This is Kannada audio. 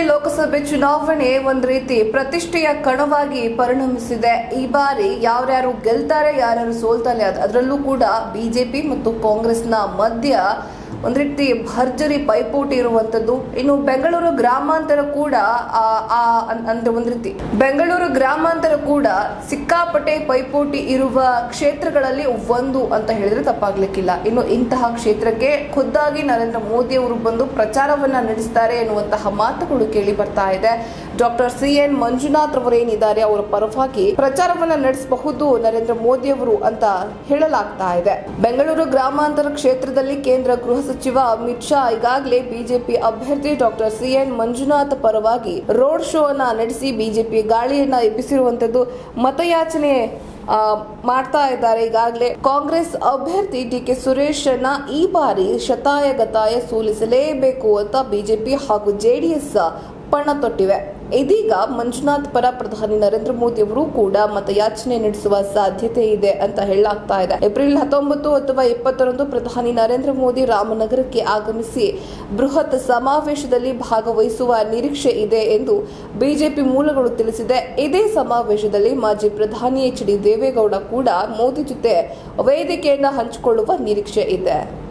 ಲೋಕಸಭೆ ಚುನಾವಣೆ ಒಂದು ರೀತಿ ಪ್ರತಿಷ್ಠೆಯ ಕಣವಾಗಿ ಪರಿಣಮಿಸಿದೆ. ಈ ಬಾರಿ ಯಾರ್ಯಾರು ಗೆಲ್ತಾರೆ, ಯಾರ್ಯಾರು ಸೋಲ್ತಾರೆ ಅದ್- ಅದರಲ್ಲೂ ಕೂಡ ಬಿಜೆಪಿ ಮತ್ತು ಕಾಂಗ್ರೆಸ್ನ ಮಧ್ಯ ಒಂದ್ ರೀತಿ ಭರ್ಜರಿ ಪೈಪೋಟಿ ಇರುವಂತದ್ದು. ಇನ್ನು ಬೆಂಗಳೂರು ಗ್ರಾಮಾಂತರ ಕೂಡ ಅಂದ್ರೆ ಒಂದ್ ರೀತಿ ಬೆಂಗಳೂರು ಗ್ರಾಮಾಂತರ ಕೂಡ ಸಿಕ್ಕಾಪಟ್ಟೆ ಪೈಪೋಟಿ ಇರುವ ಕ್ಷೇತ್ರಗಳಲ್ಲಿ ಒಂದು ಅಂತ ಹೇಳಿದ್ರೆ ತಪ್ಪಾಗ್ಲಿಕ್ಕಿಲ್ಲ. ಇನ್ನು ಇಂತಹ ಕ್ಷೇತ್ರಕ್ಕೆ ಖುದ್ದಾಗಿ ನರೇಂದ್ರ ಮೋದಿ ಅವರು ಬಂದು ಪ್ರಚಾರವನ್ನ ನಡೆಸ್ತಾರೆ ಎನ್ನುವಂತಹ ಮಾತುಗಳು ಕೇಳಿ ಬರ್ತಾ ಇದೆ. ಡಾಕ್ಟರ್ ಸಿ ಎನ್ ಮಂಜುನಾಥ್ ಏನಿದ್ದಾರೆ, ಅವರ ಪರವಾಗಿ ಪ್ರಚಾರವನ್ನ ನಡೆಸಬಹುದು ನರೇಂದ್ರ ಮೋದಿ ಅವರು ಅಂತ ಹೇಳಲಾಗ್ತಾ ಇದೆ. ಬೆಂಗಳೂರು ಗ್ರಾಮಾಂತರ ಕ್ಷೇತ್ರದಲ್ಲಿ ಕೇಂದ್ರ ಗೃಹ ಸಚಿವ ಅಮಿತ್ ಶಾ ಈಗಾಗಲೇ ಬಿಜೆಪಿ ಅಭ್ಯರ್ಥಿ ಡಾಕ್ಟರ್ ಸಿ ಎನ್ ಮಂಜುನಾಥ್ ಪರವಾಗಿ ರೋಡ್ ಶೋ ಅನ್ನ ನಡೆಸಿ ಬಿಜೆಪಿ ಗಾಳಿಯನ್ನ ಎಬ್ಬಿಸಿರುವಂತದ್ದು ಮತಯಾಚನೆ ಮಾಡ್ತಾ ಇದ್ದಾರೆ. ಈಗಾಗಲೇ ಕಾಂಗ್ರೆಸ್ ಅಭ್ಯರ್ಥಿ ಡಿ ಕೆ ಸುರೇಶನ್ನ ಈ ಬಾರಿ ಶತಾಯ ಗತಾಯ ಸೋಲಿಸಲೇಬೇಕು ಅಂತ ಬಿಜೆಪಿ ಹಾಗೂ ಜೆಡಿಎಸ್ ಪಣ ತೊಟ್ಟಿವೆ. ಇದೀಗ ಮಂಜುನಾಥ್ ಪರ ಪ್ರಧಾನಿ ನರೇಂದ್ರ ಮೋದಿ ಅವರು ಕೂಡ ಮತಯಾಚನೆ ನಡೆಸುವ ಸಾಧ್ಯತೆ ಇದೆ ಅಂತ ಹೇಳಲಾಗ್ತಾ ಇದೆ. ಏಪ್ರಿಲ್ ಹತ್ತೊಂಬತ್ತು ಅಥವಾ ಇಪ್ಪತ್ತರಂದು ಪ್ರಧಾನಿ ನರೇಂದ್ರ ಮೋದಿ ರಾಮನಗರಕ್ಕೆ ಆಗಮಿಸಿ ಬೃಹತ್ ಸಮಾವೇಶದಲ್ಲಿ ಭಾಗವಹಿಸುವ ನಿರೀಕ್ಷೆ ಇದೆ ಎಂದು ಬಿಜೆಪಿ ಮೂಲಗಳು ತಿಳಿಸಿದೆ. ಇದೇ ಸಮಾವೇಶದಲ್ಲಿ ಮಾಜಿ ಪ್ರಧಾನಿ ಎಚ್ ಡಿ ದೇವೇಗೌಡ ಕೂಡ ಮೋದಿ ಜೊತೆ ವೇದಿಕೆಯನ್ನು ಹಂಚಿಕೊಳ್ಳುವ ನಿರೀಕ್ಷೆ ಇದೆ.